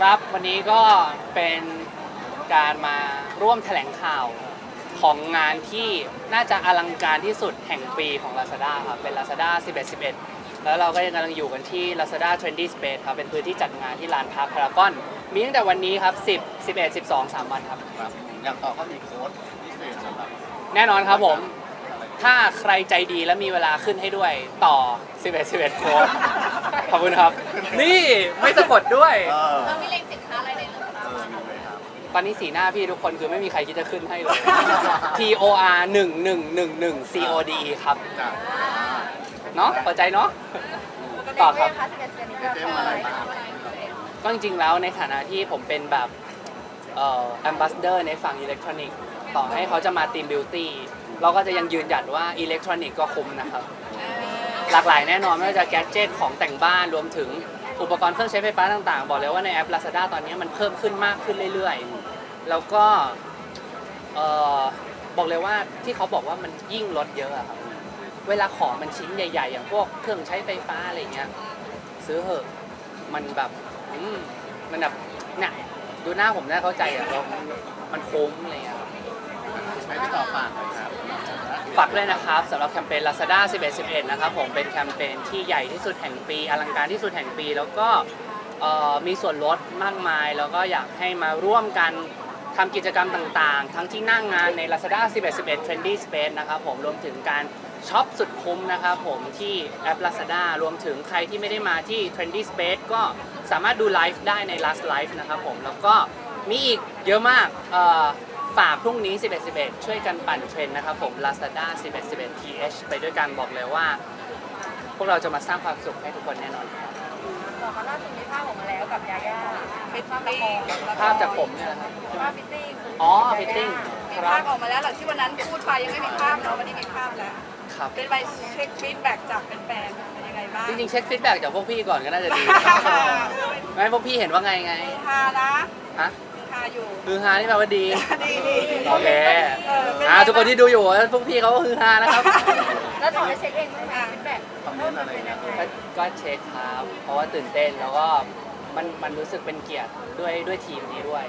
ครับ วันนี้ก็เป็นการมาร่วมแถลงข่าวของงานที่น่าจะอลังการที่สุดแห่งปีของ Lazada ครับ เป็น Lazada 11 11 แล้วเราก็ยังกำลังอยู่กันที่ Lazada Trendy Space ครับ เป็นพื้นที่จัดงานที่ลานพาร์คพารากอน มีตั้งแต่วันนี้ครับ 10 11 12 3 วันครับ ครับ อย่างต่อก็มีโค้ดพิเศษสำหรับ แน่นอนครับผม ถ้าใครใจดีและมีเวลาขึ้นให้ด้วยต่อ 11 11โค้ดขอบคุณครับ นี่ไม่สะกดด้วย เออเรามีเล็งสินค้าอะไรในเรื่องเออมีไหมครับตอนนี้สีหน้าพี่ทุกคนคือไม่มีใครคิดจะขึ้นให้เลย T O R 1 1 1 1 C O D E ครับ จ้ะเนาะเข้าใจเนาะ ต่อครับเจ๊มาอะไรบ้างก็จริงๆแล้วในฐานะที่ผมเป็นแบบเอ่อ ambassador ในฝั่งอิเล็กทรอนิกส์ต่อให้เขาจะมาทีมบิวตี้ เราก็จะยังยืนหยัดว่าอิเล็กทรอนิกส์ก็คุ้มนะครับ หลากหลายแน่นอนไม่ว่าจะแกดเจิตของแต่งบ้านรวมถึงอุปกรณ์เครื่องใช้ไฟฟ้าต่างๆ บอกเลยว่าในแอป Lazada ตอนนี้มันเพิ่มขึ้นมากขึ้นเรื่อยๆ แล้วก็เอ่อบอกเลยว่าที่เขาบอกว่ามันยิ่งลดเยอะอะครับ เวลาของมันชิ้นใหญ่ ๆ อย่างพวกเครื่องใช้ไฟฟ้าอะไรเงี้ยซื้อเหอะมันแบบอืมมันแบบเนี่ยดูหน้าผมได้เข้าใจอะเรามันคุ้มอะไรเงี้ยครับ ให้พี่ต่อฝากหน่อยครับ ฝากด้วยนะครับสำหรับแคมเปญ Lazada 11 11 นะครับผมเป็นแคมเปญที่ใหญ่ที่สุดแห่งปี อลังการที่สุดแห่งปี แล้วก็เอ่อมีส่วนลดมากมาย แล้วก็อยากให้มาร่วมกันทำกิจกรรมต่างๆ ทั้งที่นั่งงานใน Lazada 11 11 Trendy Space นะครับผมรวมถึงการช็อปสุดคุ้มนะครับผมที่แอป Lazada รวมถึงใครที่ไม่ได้มาที่ Trendy Space ก็สามารถดูไลฟ์ได้ใน Last Live นะครับผมแล้วก็มีอีกเยอะมากเอ่อ ฝากพรุ่งนี้ 11 11 ช่วยกันปั่นเทรนด์นะครับผม Lazada 11 11 TH ไปด้วยกันบอกเลยว่า พวกเราจะมาสร้างความสุขให้ทุกคนแน่นอนต่อมาล่าสุดมีภาพออกมาแล้วกับยาย่าเป็นภาพละครภาพจากผมเนี่ยนะครับ ภาพฟิตติ้งอ๋อ fitting มีครับภาพออกมาแล้วหลังที่วันนั้นพูดไปยังไม่มีภาพเนาะวันนี้มีภาพแล้วครับ เป็นใบเช็คฟีดแบ็กจากแฟนๆเป็นยังไงบ้างจริงๆ เช็คฟีดแบ็กจากพวกพี่ก่อนก็น่าจะดีไม่พวกพี่เห็นว่าไงไงฮานะฮะฮาอยู่ฮือฮานี่แปลว่าดี ดีดีโอเคเออเป็อ่าทุกคนที่ดูอยู่พวกพี่เขาก็ฮือฮานะครับ แล้วต่อไปเช็คเองไหมคะฟีดแบ็กคอมเมนต์อะไรเงี้ยก็ก็เช็คครับ เพราะว่าตื่นเต้นแล้วก็มันมันรู้สึกเป็นเกียรติด้วยด้วยทีมนี้ด้วย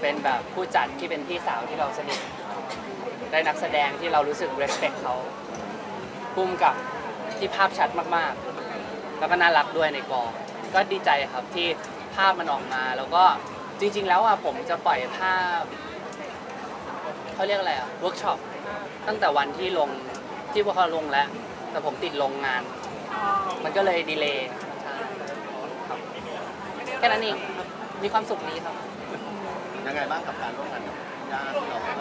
เป็นแบบผู้จัดที่เป็นพี่สาวที่เราสนิทได้นักแสดงที่เรารู้สึก respect เขาพุ่มกับที่ภาพชัดมากๆ แล้วก็น่ารักด้วยในกอง ก็ดีใจครับที่ภาพมันออกมา แล้วก็ จริง ๆ แล้วอะผมจะปล่อยภาพเขาเรียกอะไรอะเวิร์กช็อปตั้งแต่วันที่ลงที่พวกเขาลงแล้ว แต่ผมติดลงงาน มันก็เลยดีเลย์ใช่ครับแค่นั้นเองมีความสุขดีครับ ยังไงบ้างกับการร่วมงานกับญาติที่เราแบบ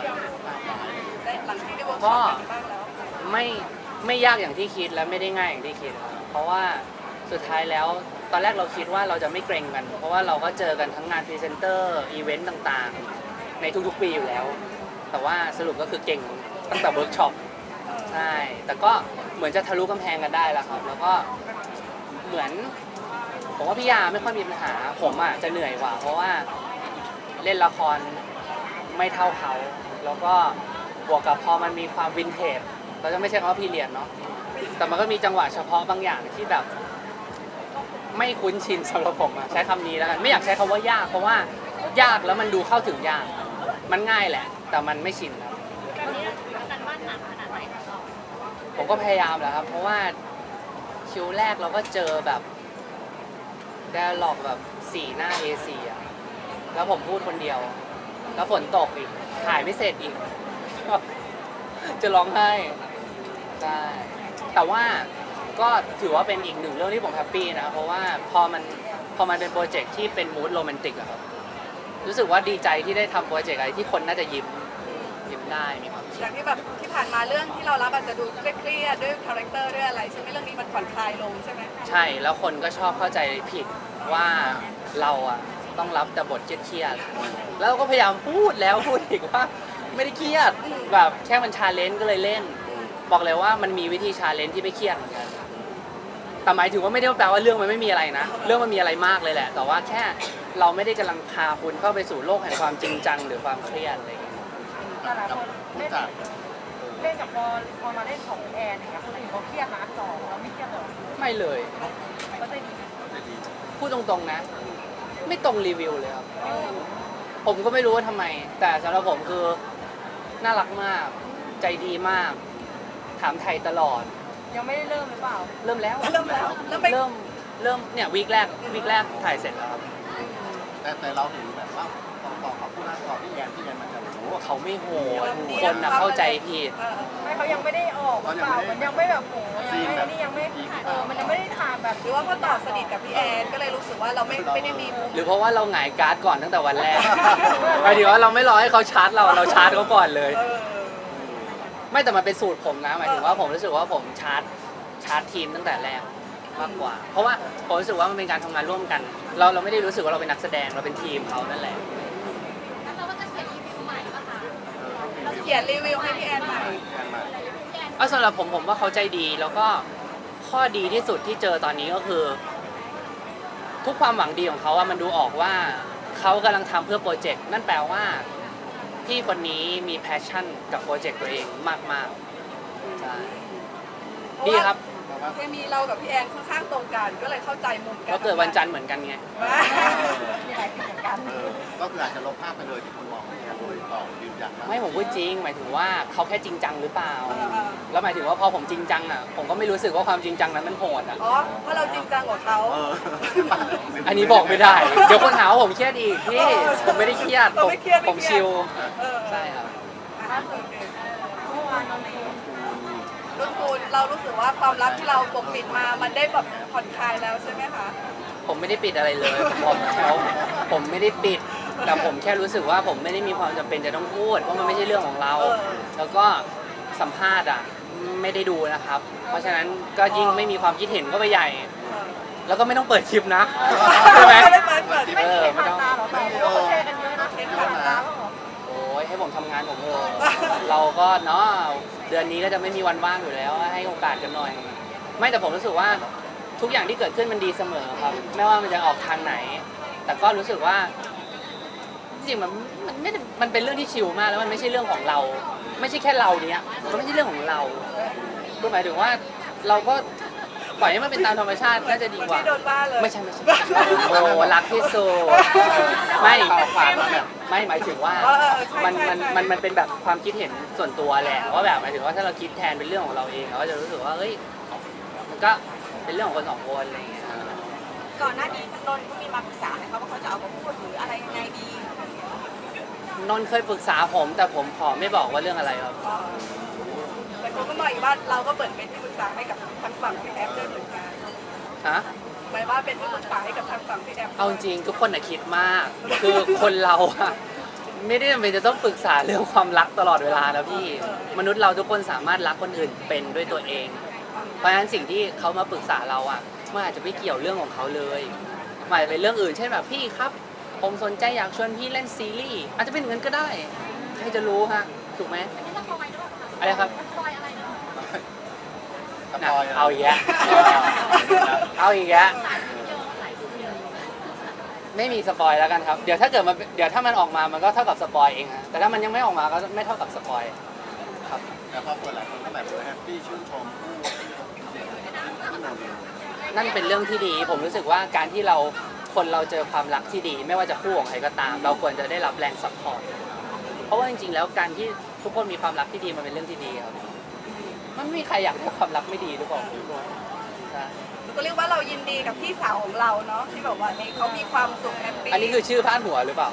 ว่าตามมาได้หลังที่ได้เวิร์กช็อปกันบ้างแล้วไม่ไม่ยากอย่างที่คิดและไม่ได้ง่ายอย่างที่คิดครับเพราะว่าสุดท้ายแล้ว ตอนแรกเราคิดว่าเราจะไม่เกรงกัน เพราะว่าเราก็เจอกันทั้งงานพรีเซนเตอร์อีเวนต์ต่างๆ ในทุกๆปีอยู่แล้ว แต่ว่าสรุปก็คือเก่งตั้งแต่เวิร์กช็อปใช่แต่ก็เหมือนจะทะลุกำแพงกันได้แล้วครับ แล้วก็เหมือนผมว่าพี่ยาไม่ค่อยมีปัญหา ผมอะจะเหนื่อยกว่า เพราะว่าเล่นละครไม่เท่าเขา แล้วก็บวกกับพอมันมีความวินเทจเราจะไม่ใช่คำว่าพีเรียนเนาะแต่มันก็มีจังหวะเฉพาะบางอย่างที่แบบ ไม่คุ้นชินสำหรับผมอะใช้คำนี้แล้วกันไม่อยากใช้คำว่ายากเพราะว่ายากแล้วมันดูเข้าถึงยาก มันง่ายแหละ แต่มันไม่ชินครับวันนี้การบ้านหนักขนาดไหนคะเราผมก็พยายามแหละครับ เพราะว่าคิวแรกเราก็เจอแบบ d ด a ล็อกแบบสี่หน้า A4 อะแล้วผมพูดคนเดียว แล้วฝนตกอีก ถ่ายไม่เสร็จอีก จะร้องไห้ใช่แต่ว่า ก็ถือว่าเป็นอีกหนึ่งเรื่องที่ผมแฮปปี้นะเพราะว่าพอมันพอมันเป็นโปรเจกต์ที่เป็นมูดโรแมนติกอะครับรู้สึกว่าดีใจที่ได้ทำโปรเจกต์อะไรที่คนน่าจะยิ้มยิ้มได้มีความสุขจากที่แบบที่ผ่านมาเรื่องที่เรารับอาจจะดูเครียดๆด้วยคาแรคเตอร์ด้วยอะไรใช่ไหมเรื่องนี้มันผ่อนคลายลงใช่ไหมใช่แล้วคนก็ชอบเข้าใจผิดว่าเราอะต้องรับแต่บทเครียดๆแล้วก็พยายามพูดแล้วพูดอีกว่าไม่ได้เครียดแบบแค่มันชาเลนจ์ก็เลยเล่น บอกเลยว่ามันมีวิธีชาเลนจ์ที่ไม่เครียดเหมือนกัน แต่หมายถึงว่าไม่ได้แปลว่าเรื่องมันไม่มีอะไรนะ เรื่องมันมีอะไรมากเลยแหละ แต่ว่าแค่เราไม่ได้กำลังพาคุณเข้าไปสู่โลกแห่งความจริงจังหรือความเครียดอะไรอย่างเงี้ย แต่หลายคนผู้เล่นจัดเล่นกับพอพอมาเล่นของแอนอย่างเงี้ยคนอื่นเขาเครียดนะต่อเราไม่เครียดหรอกไม่เลย ก็จะดีได้ดีพูดตรงๆนะ ไม่ตรงรีวิวเลยครับผมก็ไม่รู้ว่าทำไม แต่สำหรับผมคือ น่ารักมาก ใจดีมาก ถามไทยตลอด ยังไม่ได้เริ่มหรือเปล่า เริ่มแล้วเริ่มแล้วเริ่มไป เริ่มเริ่มเนี่ยวีคแรกวีคแรกถ่ายเสร็จแล้วครับแต่แต่เราเห็นแบบว่าตอนต่อขอบคุณนะต่อพี่แอนพี่แอนมันจะโอ้โหเขาไม่โหดคนนะเข้าใจผิดเออไม่เขายังไม่ได้ออกหรือเปล่ามันยังไม่แบบโหยังไม่นี่ยังไม่เออมันยังไม่ได้ถ่ายแบบหรือว่าเพราะต่อสนิทกับพี่แอนก็เลยรู้สึกว่าเราไม่ไม่ได้มีมุมหรือเพราะว่าเราหงายการ์ดก่อนตั้งแต่วันแรกหมายถึงว่าเราไม่รอให้เขาชาร์จเราเราชาร์จเขาก่อนเลย เออ ไม่แต่มันเป็นสูตรผมนะหมายถึงว่าผมรู้สึกว่าผมชาร์จชาร์จทีมตั้งแต่แรกมากกว่า เพราะว่าผมรู้สึกว่ามันเป็นการทำงานร่วมกัน เราเราไม่ได้รู้สึกว่าเราเป็นนักแสดงเราเป็นทีมเขานั่นแหละเราเขียนรีวิวให้พี่แอนใหม่พี่แอนมาเอาสำหรับผมผมว่าเขาใจดีแล้วก็ข้อดีที่สุดที่เจอตอนนี้ก็คือ ทุกความหวังดีของเขาอะมันดูออกว่าเขากำลังทำเพื่อโปรเจกต์นั่นแปลว่า พี่คนนี้มีแพชชั่นกับโปรเจกต์ตัวเองมากๆใช่ดีครับ เพราะว่าเคมีเรากับพี่แอนค่อนข้างตรงกันก็เลยเข้าใจมุมกัน ก็เกิดวันจันทร์เหมือนกันไงว่ามีหลายสิ่งเหมือนกันเออก็คืออาจจะลบภาพไปเลยที่คุณมองพี่แอนโดย ต่อยืนยันว่าไม่ผมพูดจริง หมายถึงว่าเขาแค่จริงจังหรือเปล่าเออเออแล้วหมายถึงว่าพอผมจริงจังอะผมก็ไม่รู้สึกว่าความจริงจังนั้นมันโหดอะ อ๋อเพราะเราจริงจังกว่าเขา เอออันนี้บอกไม่ได้ เดี๋ยวคนหาว่าผมเครียดอีกพี่ผมไม่ได้เครียดเราผมไม่เครียดผมไเครียด ชิลเออใช่ครับ อะโอเคเมื่อวานนนท์รุ่นคุณเรารู้สึกว่าความรักที่เราปกปิดมามันได้แบบผ่อนคลายแล้วใช่ไหมคะ ผมไม่ได้ปิดอะไรเลยผมบอกเขาผมไม่ได้ปิด แต่ผมแค่รู้สึกว่าผมไม่ได้มีความจำเป็นจะต้องพูด เพราะมันไม่ใช่เรื่องของเรา เออ แล้วก็สัมภาษณ์อะไม่ได้ดูนะครับ เพราะฉะนั้นก็ยิ่งไม่มีความคิดเห็นก็ไปใหญ่เออแล้วก็ไม่ต้องเปิดคลิปนะใช่ไหม ไม่ได้เปิดเปิดไม่ไม่มีได้ใครผ่านตาหรอแต่เขาแชร์กันเยอะนะเห็นผ่านตาบ้างเหรอโอ้ยให้ผมทำงานผมเถอะเราก็เนาะเดือนนี้ก็จะไม่มีวันว่างอยู่แล้ว ให้โอกาสกันหน่อย ไม่แต่ผมรู้สึกว่าทุกอย่างที่เกิดขึ้นมันดีเสมอครับ ไม่ว่ามันจะออกทางไหน แต่ก็รู้สึกว่าจ ริงๆมันมันไม่ได้มันเป็นเรื่องที่ชิลมากแล้วมันไม่ใช่เรื่องของเรา ไม่ใช่แค่เราเนี้ยมันไม่ใช่เรื่องของเราคือหมายถึงว่าเราก็ปล่อยให้มันเป็นตามธรรมชาติน่าจะดีเหมือนกว่าที่โดนบ้าเลย ไม่ใช่ไม่ใช่โอ้รักที่สุดไม่ข่าวผ่านมาแบบไม่หมายถึงว่าเออเออใช่มันใช่มันใช่มันมันเป็นแบบความคิดเห็นส่วนตัวแหละว่าแบบหมายถึงว่าถ้าเราคิดแทนเป็นเรื่องของเราเองเราก็จะรู้สึกว่าเอ้ยมันก็เป็นเรื่องของคนสองคนอะไรอย่างเงี้ยก่อนหน้านี้นนท์ก็มีมาปรึกษานะคะว่าเขาจะเอามาพูดหรืออะไรยังไงดี นนท์เคยปรึกษาผม แต่ผมขอไม่บอกว่าเรื่องอะไรครับอ๋อแต่คุณก็มองอีกว่าเราก็เปิดเป็นที่ปรึกษาให้กับทางฝั่งพี่แอฟด้วยเหมือนกันฮะ หมายว่าเป็นที่ปรึกษาให้กับทางฝั่งพี่แอฟเอาจริงทุกคนน่ะคิดมาก คือคนเราอะไม่ได้จำเป็นจะต้องปรึกษาเรื่องความรักตลอดเวลาแล้วพี่ มนุษย์เราทุกคนสามารถรักคนอื่นเป็นด้วยตัวเอง เพราะฉะนั้นสิ่งที่เขามาปรึกษาเราอะมันอาจจะไม่เกี่ยวเรื่องของเขาเลยมันอาจจะเป็นเรื่องอื่น เช่นแบบพี่ครับ ผมสนใจอยากชวนพี่เล่นซีรีส์อาจจะเป็นอย่างนั้นก็ได้ ใครจะรู้ฮะ ถูกไหมอะไรครับสน่ะปอยเอาอีกแล้วเอาอีกแล้วไม่มีสปอยแล้วกันครับ เดี๋ยวถ้าเกิดมันเดี๋ยวถ้ามันออกมามันก็เท่ากับสปอยเองฮะแต่ถ้ามันยังไม่ออกมาก็ไม่เท่ากับสปอยครับแต่พอคนหลายคนก็แบบแฮปปี้ชื่นชมผู้นำเองนั่นเป็นเรื่องที่ดี ผมรู้สึกว่าการที่เรา คนเราเจอความรักที่ดี ไม่ว่าจะคู่ของใครก็ตาม เราควรจะได้รับแรงซัพพอร์ตเพราะว่าจริงๆ แล้วการที่ทุกคนมีความรักที่ดีมันเป็นเรื่องที่ดีครับมันไม่มีใครอยากได้ความรักไม่ดีหรือเปล่าใช่ก็เรียกว่าเรายินดีกับพี่สาวของเราเนาะที่แบบว่านี่เขามีความสุขแฮปปี้อันนี้คือชื่อพาดหัวหรือเปล่า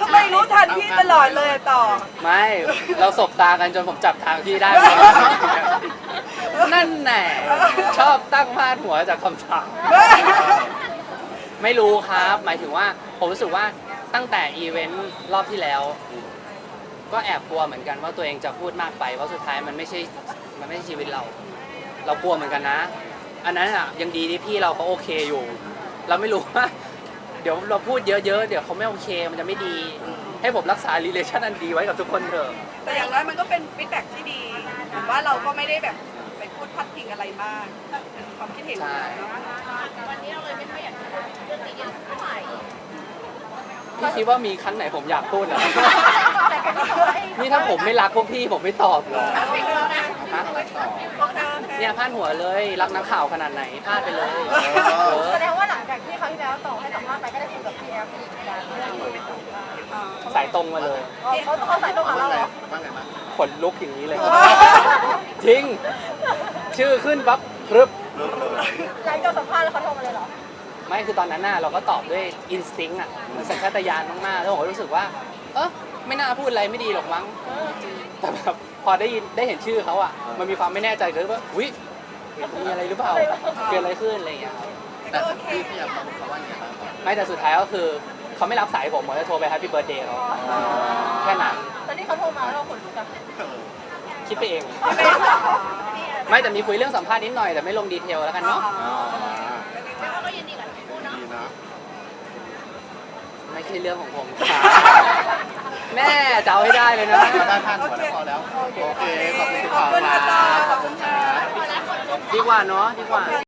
ทำไมรู้ทันพี่ตลอดเลยต่อ ไม่เราสบตากันจนผมจับทางพี่ได้ไหมนั่นแน่ชอบตั้งพาดหัวจากคำถาม ไม่รู้ครับ หมายถึงว่าผมรู้สึกว่าตั้งแต่อีเวนต์รอบที่แล้ว ก็แอบกลัวเหมือนกันว่าตัวเองจะพูดมากไปเพราะสุดท้ายมันไม่ใช่มันไม่ใช่ชีวิตเรา เรากลัวเหมือนกันนะ อันนั้นอะยังดีที่พี่เราเขาโอเคอยู่ เราไม่รู้ว่า เดี๋ยวเราพูดเยอะๆเดี๋ยวเขาไม่โอเคมันจะไม่ดี ให้ผมรักษา relation อันดีไว้กับทุกคนเถอะ แต่อย่างน้อยมันก็เป็นฟีดแบ็กที่ดีผมว่าเราก็ไม่ได้แบบ พูดพัดพิงอะไรมากเป็นความคิดเห็นของเราเนาะพี่คิดว่ามีครั้งไหนผมอยากพูดอะนี่ถ้าผมไม่รักพวกพี่ผมไม่ตอบหรอกฮะโอเคโอเคเนี่ยพลาดหัวเลย รักนักข่าวขนาดไหนพลาดไปเลยเออแสดงว่าหลังจากที่เขาวที่แล้วต่อให้สัมภาษณ์ไปก็ได้คุยกับพี่แอฟอีกการเรื่องนี้สายตรงมาเลย เขาเขาใส่ตรงกับเราเหรอ ว่าไงบ้างขนลุกอย่างนี้เลย จริง ชื่อขึ้นปั๊บพรึบเริ่มเลยหลังจากสัมภาษณ์แล้วเขาโทรมาเลยเหรอ ไม่คือตอนนั้นน่ะเราก็ตอบด้วยอินสติ้งอะมันสัญชาตญาณมากๆแล้วผมก็รู้สึกว่า เออไม่น่าพูดอะไรไม่ดีหรอกมั้งแต่แบบพอได้ยินได้เห็นชื่อเขาอะ มันมีความไม่แน่ใจเกิดว่าวิมีอะไรหรือเปล่าเกิดอะไรขึ้นอะไรอย่างเงี้ยครับแต่พี่พี่แอมเขาว่าอย่างไรบ้างไม่แต่สุดท้ายก็คือเขาไม่รับสายผมผมจะโทรไป Happy Birthday เขาแค่นั้นตอนที่เขาโทรมาแล้วเราขนลุกอะเออคิดไปเอง ไม่แต่มีคุยเรื่องสัมภาษณ์นิดหน่อยแต่ไม่ลงดีเทลแล้วกันเนาะอ๋อดีนะ ไม่ใช่เรื่องของผมครับแม่จะเอาให้ได้เลยนะ ได้ผ่านหัวแล้วพอแล้ว โอเค ขอบคุณทุกคนครับขอบคุณครับดีกว่าเนาะดีกว่า